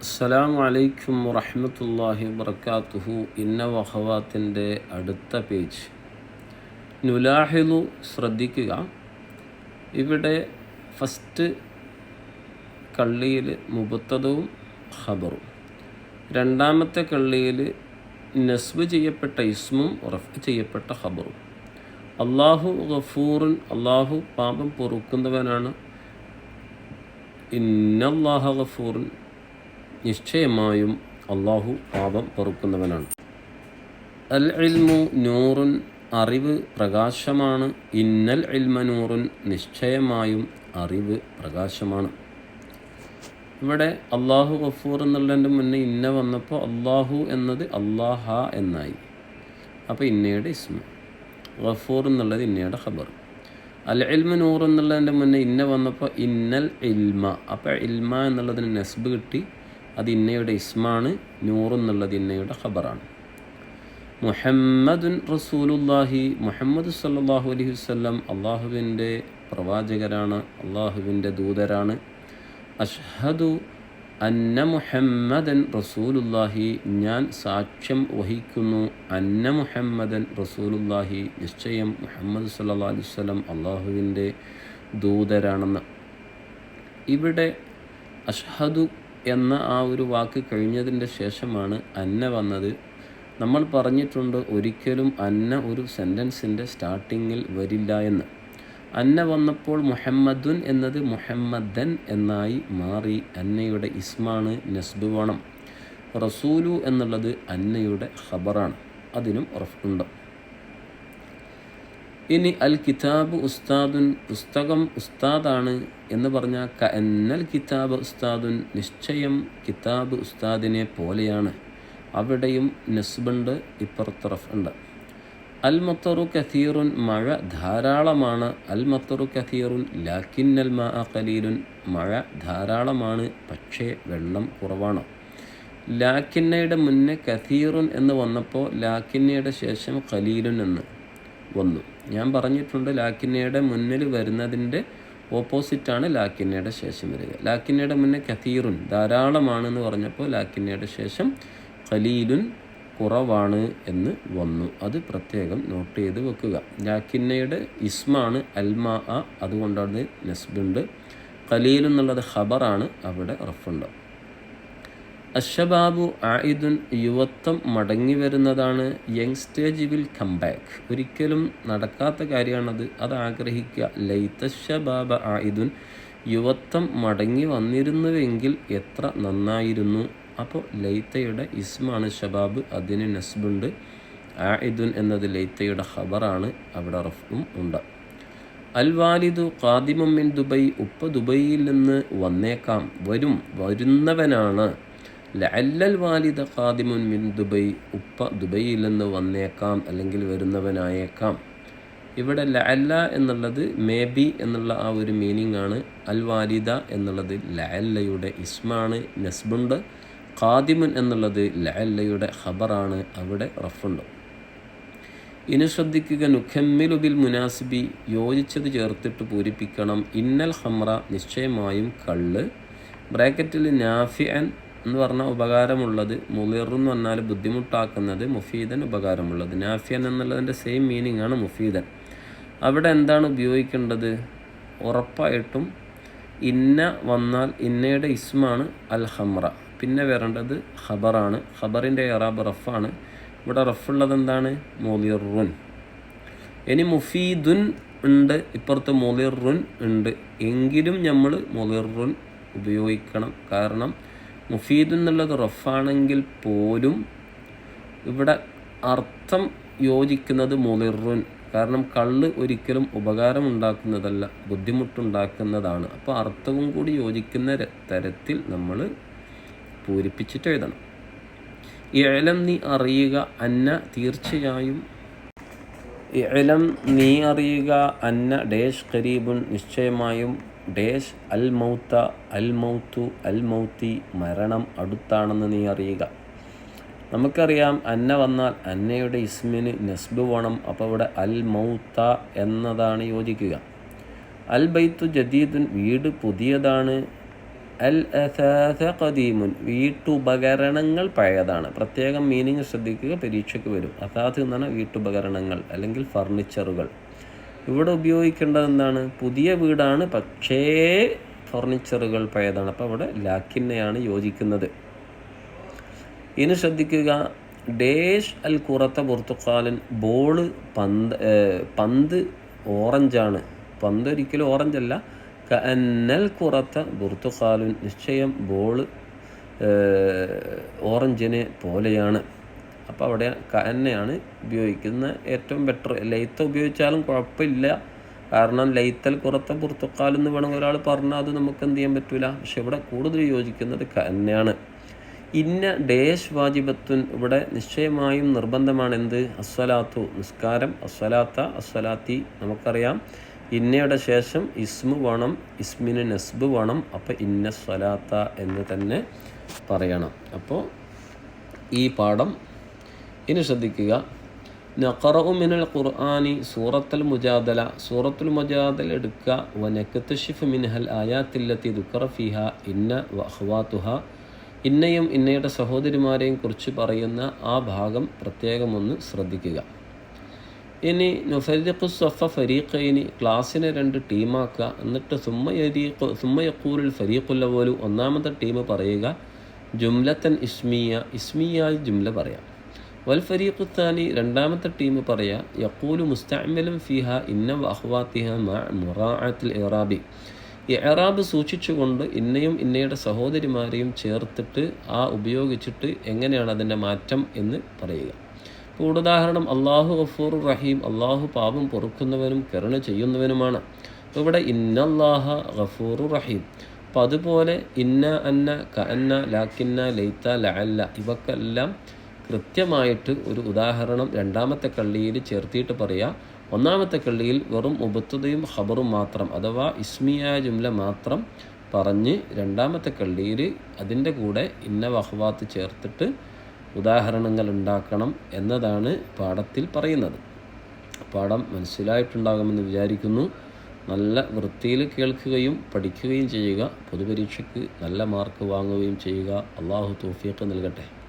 അസ്സലാമു അലൈക്കും വറഹ്മത്തുള്ളാഹി വർക്കാത്തുഹു ഇന്ന വഹവാത്തിന്റെ അടുത്ത പേജ്. നുലാഹിലു ശ്രദ്ധിക്കുക. ഇവിടെ ഫസ്റ്റ് കള്ളിയിൽ മുബത്തതവും ഖബറും. രണ്ടാമത്തെ കള്ളിയിൽ നസ്ബ് ചെയ്യപ്പെട്ട ഇസ്മും റഫ് ചെയ്യപ്പെട്ട ഖബറും. അള്ളാഹു ഗഫൂറുൻ അള്ളാഹു പാപം പൊറുക്കുന്നവനാണ്. ഇന്നല്ലാഹ ഗഫൂറുൻ നിശ്ചയമായും അള്ളാഹു പാപം പൊറുക്കുന്നവനാണ്. അൽ ഇൽമു നൂറുൻ അറിവ് പ്രകാശമാണ്. ഇന്നൽ ഇൽമ നൂറുൻ നിശ്ചയമായും അറിവ് പ്രകാശമാണ്. ഇവിടെ അള്ളാഹു ഗഫൂർ എന്നുള്ളതിന്റെ മുന്നേ ഇന്ന വന്നപ്പോൾ അള്ളാഹു എന്നത് അള്ളാഹ എന്നായി. അപ്പോൾ ഇന്നയുടെ ഇസ്മ. ഗഫൂർ എന്നുള്ളത് ഇന്നയുടെ ഖബർ. അൽ ഇൽമ നൂർ എന്നുള്ളതിന്റെ മുന്നേ ഇന്ന വന്നപ്പോൾ ഇന്നൽ ഇൽമ. അപ്പോൾ ഇൽമ എന്നുള്ളതിന് നെസ്ബ് കിട്ടി. അത് ഇന്നയുടെ ഇസ്മാണ് നൂർ എന്നുള്ളത് ഇന്നയുടെ ഖബറാണ്. മുഹമ്മദുൻ റസൂലുല്ലാഹി മുഹമ്മദ് സല്ലാഹു അലൈഹി വസ്ലം അള്ളാഹുവിന്റെ പ്രവാചകരാണ് അള്ളാഹുവിന്റെ ദൂതരാണ്. അഷ്ഹദു അന്ന മുഹമ്മദൻ റസൂലുല്ലാഹി ഞാൻ സാക്ഷ്യം വഹിക്കുന്നു അന്ന മുഹമ്മദൻ റസൂലുല്ലാഹി നിശ്ചയം മുഹമ്മദ് സല്ലാ അലൈഹി വസ്ലം അള്ളാഹുവിന്റെ ദൂതരാണെന്ന്. ഇവിടെ അഷ്ഹദു എന്ന ആ ഒരു വാക്ക് കഴിഞ്ഞതിന്റെ ശേഷമാണ് അന്ന വന്നത്. നമ്മൾ പറഞ്ഞിട്ടുണ്ട് ഒരിക്കലും അന്ന ഒരു സെന്റൻസിന്റെ സ്റ്റാർട്ടിങ്ങിൽ വരില്ല എന്ന്. അന്ന വന്നപ്പോൾ മുഹമ്മദുൻ എന്നത് മുഹമ്മദൻ എന്നായി മാറി അന്നയുടെ ഇസ്മാണ് നസ്ബ് വേണം. റസൂലു എന്നുള്ളത് അന്നയുടെ ഖബറാണ്. അതിനും ഉറപ്പുണ്ട്. ഇനി അൽ കിതാബ് ഉസ്താദുൻ പുസ്തകം ഉസ്താദാണ് എന്ന് പറഞ്ഞാൽ ക എന്നൽ കിതാബ് ഉസ്താദുൻ നിശ്ചയം കിതാബ് ഉസ്താദിനെ പോലെയാണ്. അവിടെയും നസ്ബുണ്ട് ഇപ്പുറത്ത് ഉണ്ട് അൽ മത്തറു കഥീറുൻ മഴ ധാരാളമാണ്. അൽ മത്തറു കഥീറുൻ ലാക്കിന്നൽ മാ കലീലുൻ മഴ ധാരാളമാണ് പക്ഷേ വെള്ളം കുറവാണ്. ലാക്കിന്നയുടെ മുന്നേ കഥീറുൻ എന്ന് വന്നപ്പോൾ ലാക്കിന്നയുടെ ശേഷം ഖലീലുൻ എന്ന്. വന്നു. ഞാൻ പറഞ്ഞിട്ടുണ്ട് ലാക്കിനയുടെ മുന്നിൽ വരുന്നതിന്റെ ഓപ്പോസിറ്റാണ് ലാക്കിനയുടെ ശേഷം വരിക. ലാക്കിനയുടെ മുന്നേ കഥീറുൻ ധാരാളമാണെന്ന് പറഞ്ഞപ്പോൾ ലാക്കിനയുടെ ശേഷം ഖലീലുൻ കുറവാണ് എന്ന് വന്നു. അത് പ്രത്യേകം നോട്ട് ചെയ്ത് വെക്കുക. ലാക്കിനയുടെ ഇസ്മാണ് അൽമാ അതുകൊണ്ടാണ് നസ്ബുണ്ട്. ഖലീൽ എന്നുള്ളത് ഖബറാണ് അവിടെ റഫുണ്ട്. അഷബാബു ആയിദുൻ യുവത്വം മടങ്ങി വരുന്നതാണ് young stage will come back ഒരിക്കലും നടക്കാത്ത കാര്യമാണത്. അത് ആഗ്രഹിക്കുക. ലൈത്തഷബാബ ആയിദുൻ യുവത്വം മടങ്ങി വന്നിരുന്നുവെങ്കിൽ എത്ര നന്നായിരുന്നു. അപ്പോൾ ലൈത്തയുടെ ഇസ്മാണ് ഷബാബ് അതിന് നസ്ബുണ്ട്. ആയിദുൻ എന്നത് ലൈത്തയുടെ ഖബറാണ്. അവിടെ റഫും ഉണ്ട്. അൽ വാലിദു ഖാദിമുമിൻ ദുബൈ. ഉപ്പ ദുബൈയിൽ നിന്ന് വന്നേക്കാം. വരും. വരുന്നവനാണ്. ലഅല്ലൽ വാലിദ ഖാദിമുൻ മിൻ ദുബൈ ഉപ്പ ദുബൈയിൽ നിന്ന് വന്നേക്കാം അല്ലെങ്കിൽ വരുന്നവനായേക്കാം. ഇവിടെ ലഅല്ല എന്നുള്ളത് മേ ബി എന്നുള്ള ആ ഒരു മീനിങ് ആണ്. അൽ വാലിദ എന്നുള്ളത് ലഅല്ലയുടെ ഇസ്മാണ് നസ്ബുണ്ട്. ഖാദിമുൻ എന്നുള്ളത് ലഅല്ലയുടെ ഖബറാണ്. അവിടെ റഫുണ്ട്. ഇനി ശ്രദ്ധിക്കുക നുഖമ്മിലു ബിൽ മുനാസിബി യോജിച്ചത് ചേർത്തിട്ട് പൂരിപ്പിക്കണം. ഇന്നൽ ഹമ്ര നിശ്ചയമായും കള്ള്. ബ്രാക്കറ്റിൽ നാഫിഅൻ എന്ന് പറഞ്ഞാൽ ഉപകാരമുള്ളത് മുലിർ എന്ന് പറഞ്ഞാൽ ബുദ്ധിമുട്ടാക്കുന്നത് മുഫീദൻ ഉപകാരമുള്ളത്. നാഫിയൻ എന്നുള്ളതിന്റെ സെയിം മീനിങ് ആണ് മുഫീദൻ. അവിടെ എന്താണ് ഉപയോഗിക്കേണ്ടത്? ഉറപ്പായിട്ടും ഇന്ന വന്നാൽ ഇന്നയുടെ ഇസ്മാണ് അൽ ഹമ്ര പിന്നെ വരേണ്ടത് ഖബറാണ്. ഖബറിന്റെ ഇറാബ് റഫാണ്. ഇവിടെ റഫുള്ളത് എന്താണ്? മോലിറുൻ ഇനി മുഫീദുൻ ഉണ്ട് ഇപ്പുറത്ത് മൊലിറുൻ ഉണ്ട്. എങ്കിലും നമ്മൾ മൊലിറുൻ ഉപയോഗിക്കണം. കാരണം മുഫീദ് എന്നുള്ളത് റഫാണെങ്കിൽ പോലും ഇവിടെ അർത്ഥം യോജിക്കുന്നത് മുളിറുൻ കാരണം കള്ള് ഒരിക്കലും ഉപകാരം ഉണ്ടാക്കുന്നതല്ല ബുദ്ധിമുട്ടുണ്ടാക്കുന്നതാണ്. അപ്പോൾ അർത്ഥവും കൂടി യോജിക്കുന്ന തരത്തിൽ നമ്മൾ പൂരിപ്പിച്ചിട്ട് എഴുതണം. ഇഴലം നീ അറിയുക അന്ന തീർച്ചയായും. ഇഴലം നീ അറിയുക അന്ന ഡേഷ് കരീബുൻ നിശ്ചയമായും ഡേഷ് അൽ മൗത്ത അൽ മൗത്തു അൽ മൗത്തി മരണം അടുത്താണെന്ന് നീ അറിയുക. നമുക്കറിയാം അന്ന വന്നാൽ അന്നയുടെ ഇസ്മിന് നസ്ബ് വേണം അപ്പോൾ ഇവിടെ അൽ മൗത്ത എന്നതാണ് യോജിക്കുക. അൽ ബൈത്തു ജദീദുൻ വീട് പുതിയതാണ്. അൽ അസാസ വീട്ടുപകരണങ്ങൾ പഴയതാണ്. പ്രത്യേകം മീനിങ് ശ്രദ്ധിക്കുക പരീക്ഷയ്ക്ക് വരും. അസാസ് എന്നാണ് വീട്ടുപകരണങ്ങൾ അല്ലെങ്കിൽ ഫർണിച്ചറുകൾ ഇവിടെ ഉപയോഗിക്കേണ്ടത് എന്താണ്? പുതിയ വീടാണ് പക്ഷേ ഫർണിച്ചറുകൾ പഴയതാണ്. അപ്പോൾ അവിടെ ലാക്കിനെയാണ് യോജിക്കുന്നത്. ഇനി ശ്രദ്ധിക്കുക ഡേഷ് അൽ കുറത്ത പുറത്തുക്കാലൻ ബോൾ പന്ത് പന്ത് ഓറഞ്ചാണ്. പന്ത് ഒരിക്കലും ഓറഞ്ചല്ല. കന്നൽ കുറത്ത ബുർത്തുക്കാലുൻ നിശ്ചയം ബോൾ ഓറഞ്ചിനെ പോലെയാണ്. അപ്പോൾ അവിടെ തന്നെയാണ് ഉപയോഗിക്കുന്ന ഏറ്റവും ബെറ്റർ ലൈത്ത ഉപയോഗിച്ചാലും കുഴപ്പമില്ല. കാരണം ലൈത്തൽ കുറത്ത പുറത്തുക്കാൽ എന്ന് വേണമെങ്കിൽ ഒരാൾ പറഞ്ഞാൽ അത് നമുക്ക് എന്ത് ചെയ്യാൻ പറ്റില്ല പക്ഷെ ഇവിടെ കൂടുതൽ യോജിക്കുന്നത് തന്നെയാണ് ഇന്ന ഡേഷ് വാജിബത്തുൻ ഇവിടെ നിശ്ചയമായും നിർബന്ധമാണ് എന്ത്? അസ്വലാത്തു നിസ്കാരം. അസ്വലാത്ത അസ്വലാത്തി നമുക്കറിയാം. ഇന്നയുടെ ശേഷം ഇസ്മു വേണം ഇസ്മിന് നസ്ബ് വേണം. അപ്പോൾ ഇന്ന സ്വലാത്ത എന്ന് തന്നെ പറയണം. അപ്പോൾ ഈ പാഠം ഇനി ശ്രദ്ധിക്കുക. നഖറു മിനൽ ഖുർആാനി സൂറത്തുൽ മുജാദല. സൂറത്തുൽ മുജാദല എടുക്കുക. വ നക്കത്തഷിഫ് മിൻഹൽ ആയാത്തില്ലത്തി ദുക്കറ ഫിഹ ഇന്ന വ ഇന്നയും ഇന്നയുടെ സഹോദരിമാരെയും കുറിച്ച് പറയുന്ന ആ ഭാഗം പ്രത്യേകമൊന്ന് ശ്രദ്ധിക്കുക. ഇനി നുഫരിഖു സഫ ഫരീഖൈനി ക്ലാസ്സിനെ രണ്ട് ടീമാക്കുക. എന്നിട്ട് സുമ്മയരീഖ് സുമ്മയക്കൂറിൽ ഫരീഖുല്ലവോലു ഒന്നാമത്തെ ടീം പറയുക. ജുംലത്തൻ ഇസ്മിയ ഇസ്മിയായി ജുംല പറയാം. വൽ താനി രണ്ടാമത്തെ ടീം പറയാം യക്കൂലു മുസ്തഅമലും ഫിഹ ഇന്ന വഹ്വാത്തിഹ മുറാഅത്തുൽ ഇറാബി. ഇറാബ് സൂക്ഷിച്ചുകൊണ്ട് ഇന്നയും ഇന്നയുടെ സഹോദരിമാരെയും ചേർത്തിട്ട് ആ ഉപയോഗിച്ചിട്ട് എങ്ങനെയാണ് അതിന്റെ മാറ്റം എന്ന് പറയുക. ഇപ്പോൾ ഉദാഹരണം അള്ളാഹു ഗഫൂർ റഹീം അള്ളാഹു പാപം പൊറുക്കുന്നവനും കരുണ ചെയ്യുന്നവനുമാണ്. അപ്പോൾ ഇവിടെ ഇന്നല്ലാഹ ഗഫൂർ റഹീം. അപ്പോൾ അതുപോലെ ഇന്ന അന്ന ക അന്ന ലാക്കിന്ന ലൈത്ത ലഅല്ല ഇവക്കെല്ലാം കൃത്യമായിട്ട് ഒരു ഉദാഹരണം രണ്ടാമത്തെ കള്ളിയിൽ ചേർത്തിയിട്ട് പറയാം. ഒന്നാമത്തെ കള്ളിയിൽ വെറും ഉബത്തുതയും ഖബറും മാത്രം അഥവാ ഇസ്മിയായ ജുംല മാത്രം പറഞ്ഞ് രണ്ടാമത്തെ കള്ളിയിൽ അതിന്റെ കൂടെ ഇന്ന വഹ്വാത്ത് ചേർത്തിട്ട് ഉദാഹരണങ്ങൾ ഉണ്ടാക്കണം എന്നതാണ് പാഠത്തിൽ പറയുന്നത്. പാഠം മനസ്സിലായിട്ടുണ്ടാകുമെന്ന് വിചാരിക്കുന്നു. നല്ല വൃത്തിയിൽ കേൾക്കുകയും പഠിക്കുകയും ചെയ്യുക. പൊതുപരീക്ഷയ്ക്ക് നല്ല മാർക്ക് വാങ്ങുകയും ചെയ്യുക. അള്ളാഹു തോഫിയൊക്കെ നൽകട്ടെ.